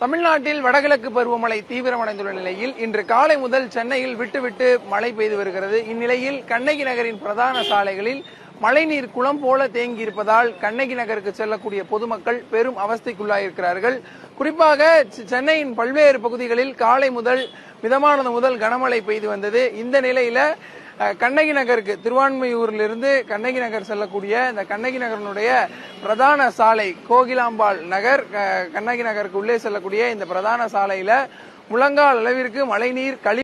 தமிழ்நாட்டில் வடகிழக்கு பருவமழை தீவிரமடைந்துள்ள நிலையில் இன்று காலை முதல் சென்னையில் விட்டுவிட்டு மழை பெய்து வருகிறது. இந்நிலையில் கண்ணகி நகரின் பிரதான சாலைகளில் மழைநீர் குளம் போல தேங்கி இருப்பதால் கண்ணகி நகருக்கு செல்லக்கூடிய பொதுமக்கள் பெரும் அவஸ்தைக்குள்ளாயிருக்கிறார்கள் குறிப்பாக சென்னையின் பல்வேறு பகுதிகளில் காலை முதல் மிதமானது முதல் கனமழை பெய்து வந்தது. இந்த நிலையில கண்ணகி நகருக்கு திருவான்மையூரிலிருந்து கண்ணகி நகர் செல்லக்கூடிய இந்த கண்ணகி நகரனுடைய பிரதான சாலை கோகிலாம்பாள் நகர் கண்ணகி நகருக்கு உள்ளே செல்லக்கூடிய இந்த பிரதான சாலையில முழங்கால் அளவிற்கு மழைநீர் கழி